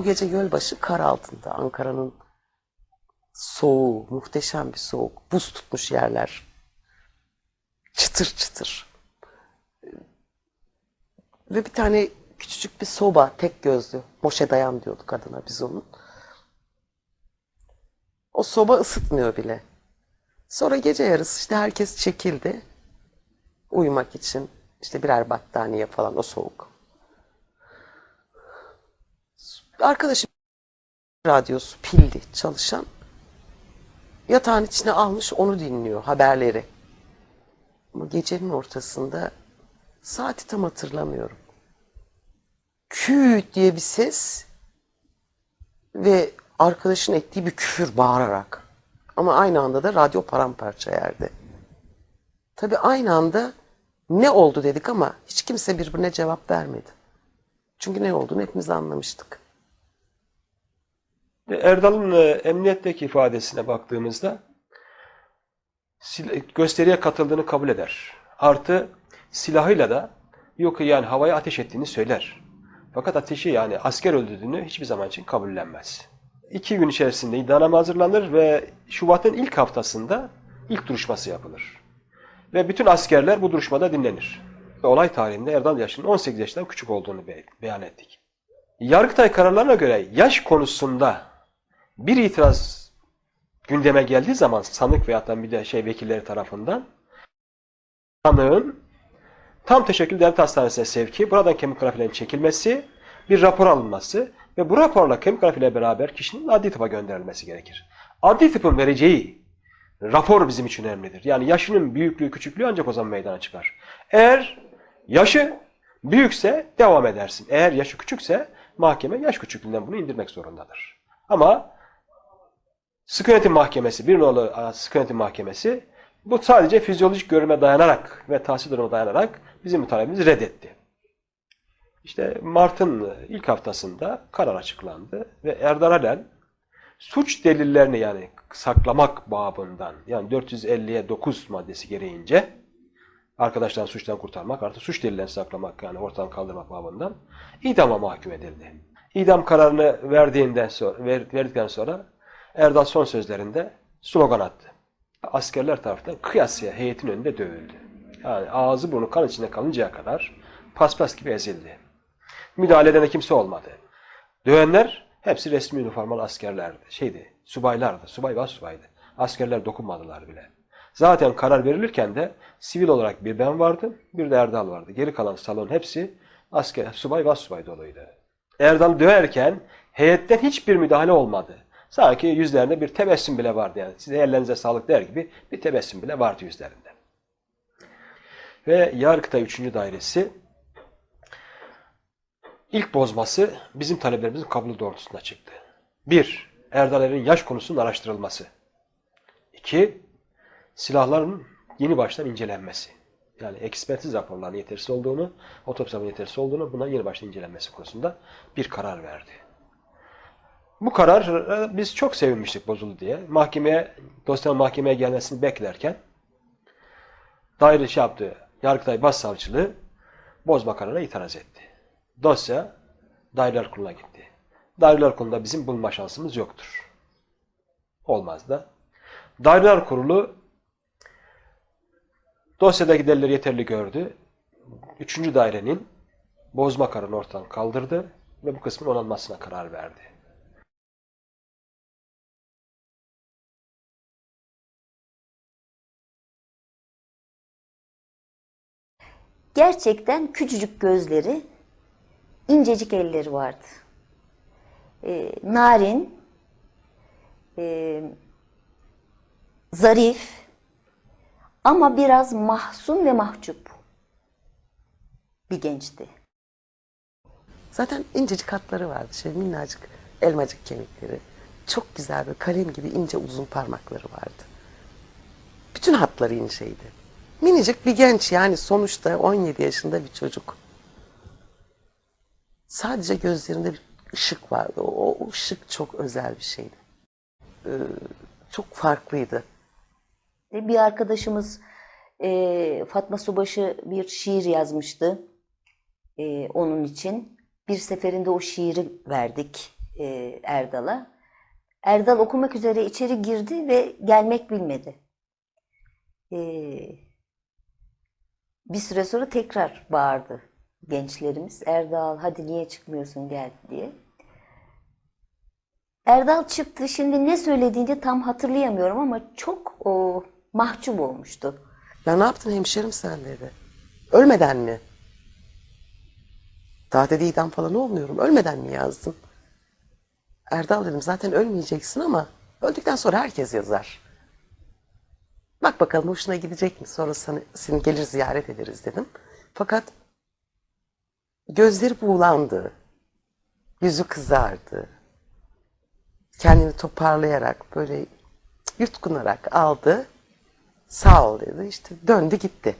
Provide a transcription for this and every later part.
O gece Gölbaşı kar altında. Ankara'nın soğuğu, muhteşem bir soğuk. Buz tutmuş yerler. Çıtır çıtır. Ve bir tane küçücük bir soba, tek gözlü. Moşe dayan diyorduk kadına biz onun. O soba ısıtmıyor bile. Sonra gece yarısı işte herkes çekildi. Uyumak için işte birer battaniye falan o soğuk. Arkadaşım radyosu pilli çalışan yatağın içine almış onu dinliyor haberleri. Ama gecenin ortasında saati tam hatırlamıyorum. Küt diye bir ses ve arkadaşın ettiği bir küfür bağırarak. Ama aynı anda da radyo paramparça yerde. Tabii aynı anda ne oldu dedik ama hiç kimse birbirine cevap vermedi. Çünkü ne olduğunu hepimiz anlamıştık. Erdal'ın e, emniyetteki ifadesine baktığımızda gösteriye katıldığını kabul eder. Artı silahıyla da yok yani havaya ateş ettiğini söyler. Fakat ateşi yani asker öldürdüğünü hiçbir zaman için kabullenmez. İki gün içerisinde iddianame hazırlanır ve Şubat'ın ilk haftasında ilk duruşması yapılır. Ve bütün askerler bu duruşmada dinlenir. Ve olay tarihinde Erdal yaşının 18 yaşından küçük olduğunu be- beyan ettik. Yargıtay kararlarına göre yaş konusunda bir itiraz gündeme geldiği zaman sanık veya da bir de şey vekilleri tarafından sanığın tam teşekkül devlet hastanesine sevki, buradan kemik grafilerin çekilmesi, bir rapor alınması ve bu raporla kemik grafiyle beraber kişinin adli tıpa gönderilmesi gerekir. Adli tıpın vereceği rapor bizim için önemlidir. Yani yaşının büyüklüğü, küçüklüğü ancak o zaman meydana çıkar. Eğer yaşı büyükse devam edersin. Eğer yaşı küçükse mahkeme yaş küçüklüğünden bunu indirmek zorundadır. Ama sıkı mahkemesi, bir nolu sıkı yönetim mahkemesi bu sadece fizyolojik görüme dayanarak ve tahsil durumuna dayanarak bizim talebimizi reddetti. İşte Mart'ın ilk haftasında karar açıklandı ve Erdal Alel suç delillerini yani saklamak babından yani 450'ye 9 maddesi gereğince arkadaşlar suçtan kurtarmak artı suç delillerini saklamak yani ortadan kaldırmak babından idama mahkum edildi. İdam kararını verdiğinden sonra, ver- verdikten sonra Erdal son sözlerinde slogan attı. Askerler tarafından kıyasıya heyetin önünde dövüldü. Yani ağzı burnu kan içinde kalıncaya kadar paspas gibi ezildi. Müdahale edene kimse olmadı. Dövenler hepsi resmi üniformalı askerlerdi. Şeydi, subaylardı. Subay ve subaydı. Askerler dokunmadılar bile. Zaten karar verilirken de sivil olarak bir ben vardım, bir de Erdal vardı. Geri kalan salon hepsi asker, subay ve subay doluydu. Erdal döverken heyetten hiçbir müdahale olmadı. Sanki yüzlerinde bir tebessüm bile vardı yani. Size ellerinize sağlık der gibi bir tebessüm bile vardı yüzlerinde. Ve Yargıtay 3. Dairesi ilk bozması bizim taleplerimizin kabulü doğrultusunda çıktı. 1. Erdal Er'in yaş konusunun araştırılması. 2. Silahların yeni baştan incelenmesi. Yani ekspertiz raporlarının yetersiz olduğunu, otopsi yetersiz olduğunu, buna yeni baştan incelenmesi konusunda bir karar verdi. Bu karar e, biz çok sevinmiştik bozuldu diye. Mahkemeye, dosyanın mahkemeye gelmesini beklerken daire şey yaptı. Yargıtay Başsavcılığı bozma kararına itiraz etti. Dosya Daireler Kurulu'na gitti. Daireler Kurulu'nda bizim bulma şansımız yoktur. Olmaz da. Daireler Kurulu dosyadaki delilleri yeterli gördü. Üçüncü dairenin bozma kararını ortadan kaldırdı ve bu kısmın onanmasına karar verdi. Gerçekten küçücük gözleri, incecik elleri vardı. Ee, narin, e, zarif ama biraz mahzun ve mahcup bir gençti. Zaten incecik hatları vardı. Şey minnacık elmacık kemikleri. Çok güzel bir kalem gibi ince uzun parmakları vardı. Bütün hatları inceydi. Minicik bir genç yani sonuçta 17 yaşında bir çocuk. Sadece gözlerinde bir ışık vardı. O, ışık çok özel bir şeydi. Ee, çok farklıydı. Bir arkadaşımız e, Fatma Subaşı bir şiir yazmıştı e, onun için. Bir seferinde o şiiri verdik. e, Erdal'a. Erdal okumak üzere içeri girdi ve gelmek bilmedi. E, bir süre sonra tekrar bağırdı gençlerimiz. Erdal hadi niye çıkmıyorsun gel diye. Erdal çıktı. Şimdi ne söylediğini tam hatırlayamıyorum ama çok o, mahcup olmuştu. Ya ne yaptın hemşerim sen dedi. Ölmeden mi? Daha dedi idam falan olmuyorum. Ölmeden mi yazdın? Erdal dedim zaten ölmeyeceksin ama öldükten sonra herkes yazar. Bak bakalım hoşuna gidecek mi? Sonra seni, seni gelir ziyaret ederiz dedim. Fakat gözleri buğulandı. Yüzü kızardı. Kendini toparlayarak böyle yutkunarak aldı. Sağ ol dedi. İşte döndü gitti.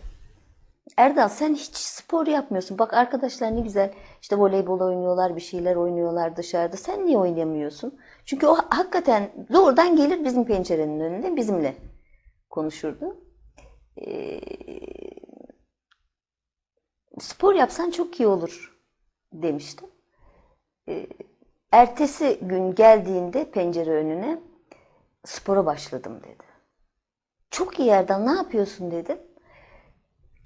Erdal sen hiç spor yapmıyorsun. Bak arkadaşlar ne güzel işte voleybol oynuyorlar, bir şeyler oynuyorlar dışarıda. Sen niye oynamıyorsun? Çünkü o hakikaten doğrudan gelir bizim pencerenin önünde bizimle konuşurdu. Ee, spor yapsan çok iyi olur demiştim. Ee, ertesi gün geldiğinde pencere önüne spora başladım dedi. Çok iyi Erdal ne yapıyorsun dedim.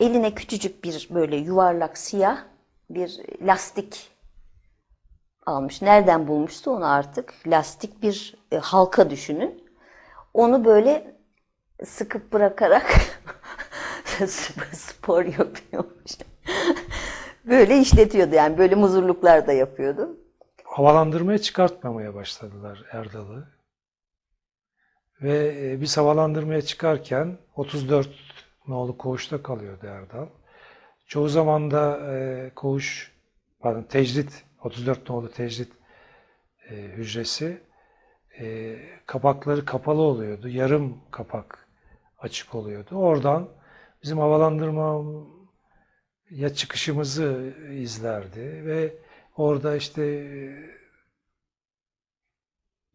Eline küçücük bir böyle yuvarlak siyah bir lastik almış. Nereden bulmuştu onu artık? Lastik bir e, halka düşünün. Onu böyle sıkıp bırakarak spor yapıyormuş. böyle işletiyordu yani böyle muzurluklar da yapıyordu. havalandırmaya çıkartmamaya başladılar Erdal'ı. Ve e, biz havalandırmaya çıkarken 34 nolu koğuşta kalıyordu Erdal. Çoğu zaman da e, koğuş, pardon tecrit, 34 nolu tecrit e, hücresi e, kapakları kapalı oluyordu. Yarım kapak açık oluyordu. Oradan bizim havalandırma ya çıkışımızı izlerdi ve orada işte e,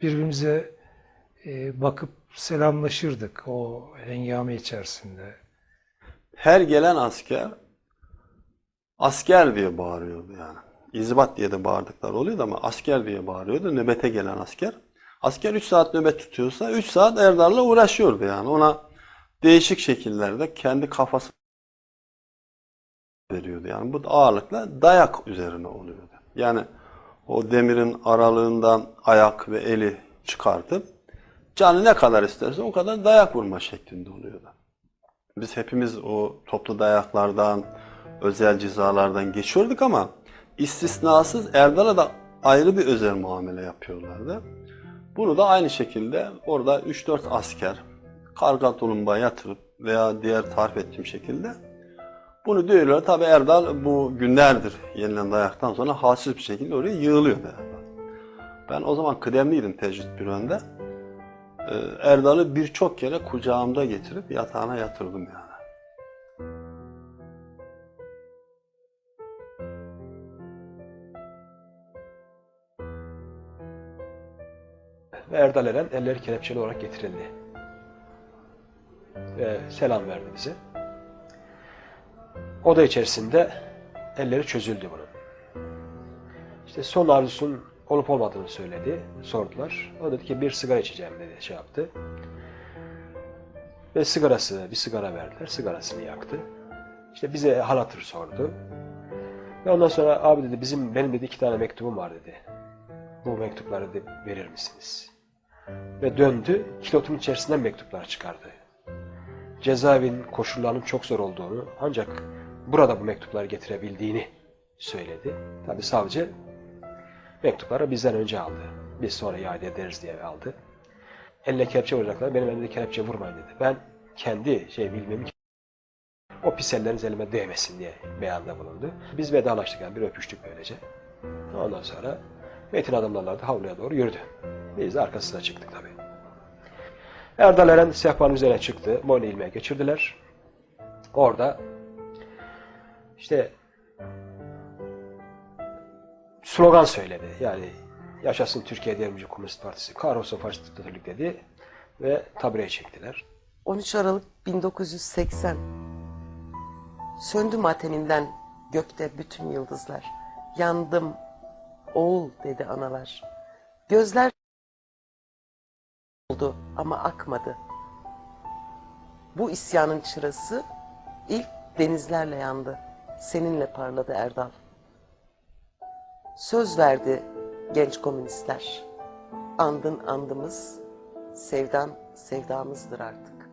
birbirimize e, bakıp selamlaşırdık o hengame içerisinde. her gelen asker asker diye bağırıyordu yani. İzbat diye de bağırdıkları oluyordu ama asker diye bağırıyordu. Nöbete gelen asker. Asker 3 saat nöbet tutuyorsa 3 saat Erdal'la uğraşıyordu yani. Ona değişik şekillerde kendi kafası veriyordu. Yani bu ağırlıkla dayak üzerine oluyordu. Yani o demirin aralığından ayak ve eli çıkartıp canı ne kadar isterse o kadar dayak vurma şeklinde oluyordu. Biz hepimiz o toplu dayaklardan, özel cizalardan geçiyorduk ama istisnasız Erdal'a da ayrı bir özel muamele yapıyorlardı. Bunu da aynı şekilde orada 3-4 asker karga tulumba yatırıp veya diğer tarif ettiğim şekilde bunu diyorlar. Tabi Erdal bu günlerdir yenilen dayaktan sonra halsiz bir şekilde oraya yığılıyordu Erdal. Ben o zaman kıdemliydim tecrit bürounda. Ee, Erdal'ı birçok kere kucağımda getirip yatağına yatırdım yani. Ve Erdal Eren elleri kelepçeli olarak getirildi. Ve selam verdi bize. Oda içerisinde elleri çözüldü bunun. İşte son arzusun olup olmadığını söyledi. Sordular. O dedi ki bir sigara içeceğim dedi. Şey yaptı. Ve sigarası, bir sigara verdiler. Sigarasını yaktı. İşte bize hal hatır sordu. Ve ondan sonra abi dedi bizim benim dedi iki tane mektubum var dedi. Bu mektupları dedi, verir misiniz? Ve döndü, kilotun içerisinden mektuplar çıkardı. Cezaevinin koşullarının çok zor olduğunu ancak burada bu mektupları getirebildiğini söyledi. Tabi savcı mektupları bizden önce aldı. Biz sonra iade ederiz diye aldı. Eline kelepçe vuracaklar. Benim elimde kelepçe vurmayın dedi. Ben kendi şey bilmem ki o pis elleriniz elime değmesin diye beyanda bulundu. Biz vedalaştık yani bir öpüştük böylece. Ondan sonra Metin adamlarla da havluya doğru yürüdü. Biz de arkasına çıktık tabii. Erdal Eren sehpanın üzerine çıktı. Boynu ilmeğe geçirdiler. Orada işte slogan söyledi. Yani yaşasın Türkiye Devrimci Komünist Partisi, kahrolsun faşist diktatörlük dedi ve tabureye çektiler. 13 Aralık 1980. Söndü mateminden gökte bütün yıldızlar. Yandım oğul dedi analar. Gözler oldu ama akmadı. Bu isyanın çırası ilk denizlerle yandı. Seninle parladı Erdal. Söz verdi genç komünistler. Andın andımız, sevdan sevdamızdır artık.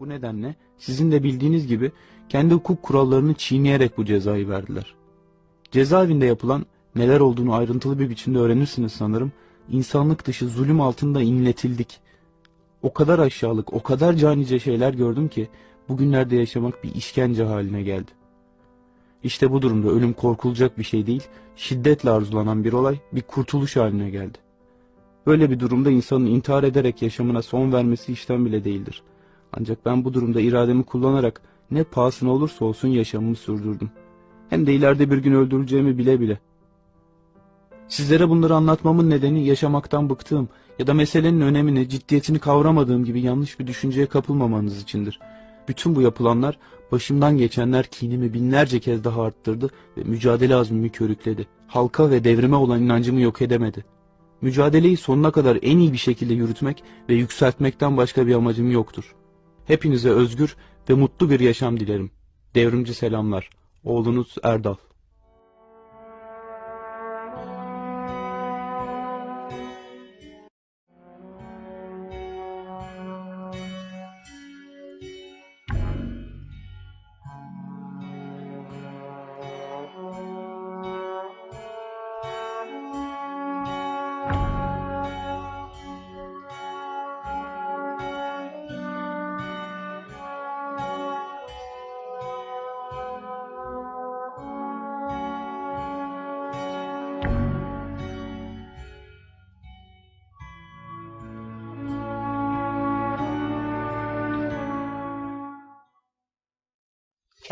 Bu nedenle sizin de bildiğiniz gibi kendi hukuk kurallarını çiğneyerek bu cezayı verdiler. Cezaevinde yapılan neler olduğunu ayrıntılı bir biçimde öğrenirsiniz sanırım. İnsanlık dışı zulüm altında inletildik. O kadar aşağılık, o kadar canice şeyler gördüm ki bugünlerde yaşamak bir işkence haline geldi. İşte bu durumda ölüm korkulacak bir şey değil, şiddetle arzulanan bir olay bir kurtuluş haline geldi. Böyle bir durumda insanın intihar ederek yaşamına son vermesi işten bile değildir. Ancak ben bu durumda irademi kullanarak ne pahasına olursa olsun yaşamımı sürdürdüm. Hem de ileride bir gün öldürüleceğimi bile bile. Sizlere bunları anlatmamın nedeni yaşamaktan bıktığım ya da meselenin önemini, ciddiyetini kavramadığım gibi yanlış bir düşünceye kapılmamanız içindir. Bütün bu yapılanlar başımdan geçenler kinimi binlerce kez daha arttırdı ve mücadele azmimi körükledi. Halka ve devrime olan inancımı yok edemedi. Mücadeleyi sonuna kadar en iyi bir şekilde yürütmek ve yükseltmekten başka bir amacım yoktur. Hepinize özgür ve mutlu bir yaşam dilerim. Devrimci selamlar. Oğlunuz Erdal.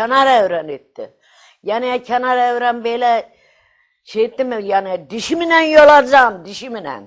Kenar evren etti. Yani kenar evren böyle şey etti mi yani dişimle yolacağım dişimle.